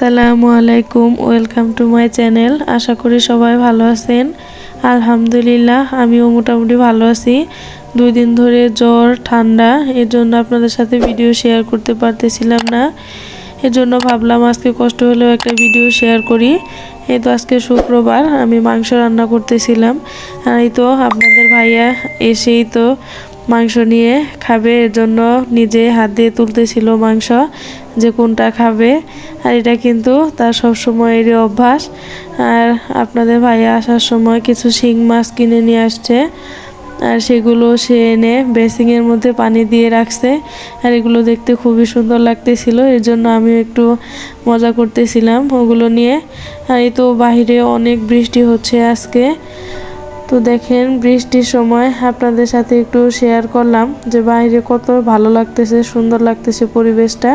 আসসালামু আলাইকুম, welcome to my channel. আশা করি সবাই ভালো আছেন। আলহামদুলিল্লাহ, আমিও মোটামুটি ভালো আছি। দুই দিন ধরে জ্বর, ঠান্ডা এর জন্য আপনাদের সাথে ভিডিও শেয়ার করতে পারতেছিলাম না। এর জন্য ভাবলাম আজকে কষ্ট হলেও একটা ভিডিও শেয়ার করি। এই তো আজকে শুক্রবার, আমি মাংস রান্না করতেছিলাম। আর এই তো আপনাদের ভাইয়া এসেই তো মাংস নিয়ে খাবে। এর জন্য নিজে হাত দিয়ে তুলতেছিল মাংস যে কোনটা খাবে। আর এটা কিন্তু তার সব সময়েরই অভ্যাস। আর আপনাদের ভাইয়া আসার সময় কিছু শিং মাছ কিনে নিয়ে আসছে। আর সেগুলো সে এনে বেসিংয়ের মধ্যে পানি দিয়ে রাখছে। আর এগুলো দেখতে খুবই সুন্দর লাগতেছিল। এর জন্য আমি একটু মজা করতেছিলাম ওগুলো নিয়ে। আর এই তো বাহিরে অনেক বৃষ্টি হচ্ছে আজকে। তো দেখেন, বৃষ্টির সময় আপনাদের সাথে একটু শেয়ার করলাম যে বাইরে কত ভালো লাগতেছে, সুন্দর লাগতেছে পরিবেশটা।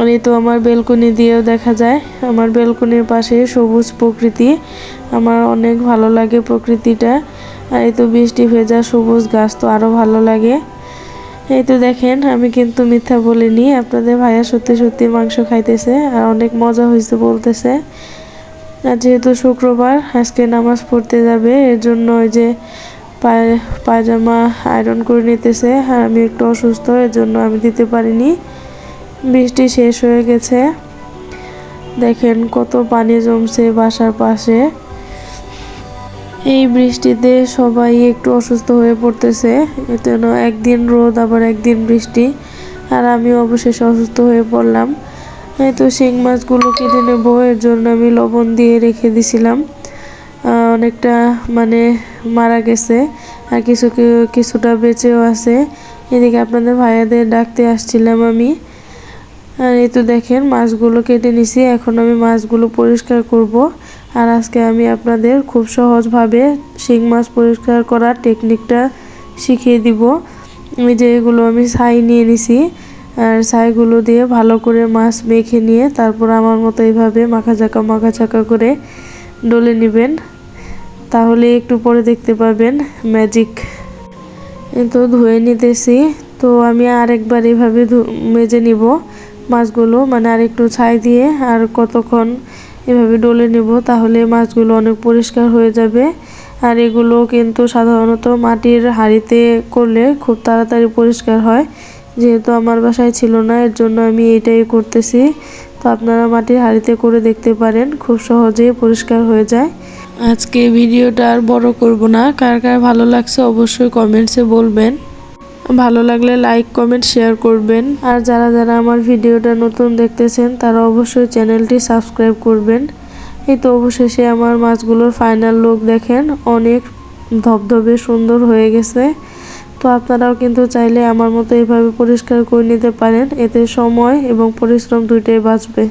আর এই তো আমার বেলকনি দিয়েও দেখা যায়। আমার বেলকনির পাশে সবুজ প্রকৃতি। আমার অনেক ভালো লাগে প্রকৃতিটা। আর এই তো বৃষ্টি ভেজা সবুজ গাছ তো আরও ভালো লাগে। এই তো দেখেন, আমি কিন্তু মিথ্যা বলিনি। আপনাদের ভাইয়া সত্যি সত্যি মাংস খাইতেছে আর অনেক মজা হয়েছে বলতেছে। আর যেহেতু শুক্রবার, আজকে নামাজ পড়তে যাবে এর জন্য ওই যে পায়ে, পায়জামা আয়রন করে নিতেছে। আর আমি একটু অসুস্থ এর জন্য আমি দিতে পারিনি। বৃষ্টি শেষ হয়ে গেছে। দেখেন কত পানি জমছে বাসার পাশে। এই বৃষ্টিতে সবাই একটু অসুস্থ হয়ে পড়তেছে। এজন্য একদিন রোদ, আবার একদিন বৃষ্টি। আর আমি অবশেষে অসুস্থ হয়ে পড়লাম। এই তো শিং মাছগুলো কেটে নেব। এর জন্য আমি লবণ দিয়ে রেখে দিছিলাম। অনেকটা মানে মারা গেছে। আর কিছু কিছুটা বেঁচেও আছে। এদিকে আপনাদের ভাইয়াদের ডাকতে আসছিলাম আমি। আর এই তো দেখেন, মাছগুলো কেটে নিছি। এখন আমি মাছগুলো পরিষ্কার করব। আর আজকে আমি আপনাদের খুব সহজভাবে শিং মাছ পরিষ্কার করার টেকনিকটা শিখিয়ে দিব। যে এগুলো আমি ছাই নিয়ে নিছি। আর ছাইগুলো দিয়ে ভালো করে মাছ মেখে নিয়ে তারপর আমার মতো এইভাবে মাখা চাকা মাখা চাকা করে ডলে নেবেন। তাহলে একটু পরে দেখতে পাবেন ম্যাজিক তো ধুয়ে নিতেছি। তো আমি আরেকবার এইভাবে মেজে নিব মাছগুলো মানে আর একটু ছাই দিয়ে আর কতক্ষণ এভাবে ডলে নেব তাহলে মাছগুলো অনেক পরিষ্কার হয়ে যাবে। আর এগুলো কিন্তু সাধারণত মাটির হাঁড়িতে করলে খুব তাড়াতাড়ি পরিষ্কার হয়। যেহেতু আমার বাসায় ছিল না, এর জন্য আমি এটাই করতেছি। তো আপনারা মাটির হাঁড়িতে করে দেখতে পারেন, খুব সহজেই পরিষ্কার হয়ে যায়। আজকে ভিডিওটা আর বড় করব না, কার কার ভালো লাগছে অবশ্যই কমেন্টসে বলবেন। ভালো লাগলে লাইক, কমেন্ট, শেয়ার করবেন। আর যারা যারা আমার ভিডিওটা নতুন দেখতেছেন, তারা অবশ্যই চ্যানেলটি সাবস্ক্রাইব করবেন। এই তো অবশেষে আমার মাছগুলোর ফাইনাল লুক দেখেন, অনেক ধবধবে সুন্দর হয়ে গেছে। তো আপনারাও কিন্তু চাইলে আমার মতো এইভাবে পরিষ্কার করে নিতে পারেন। এতে সময় এবং পরিশ্রম দুইটাই বাঁচবে।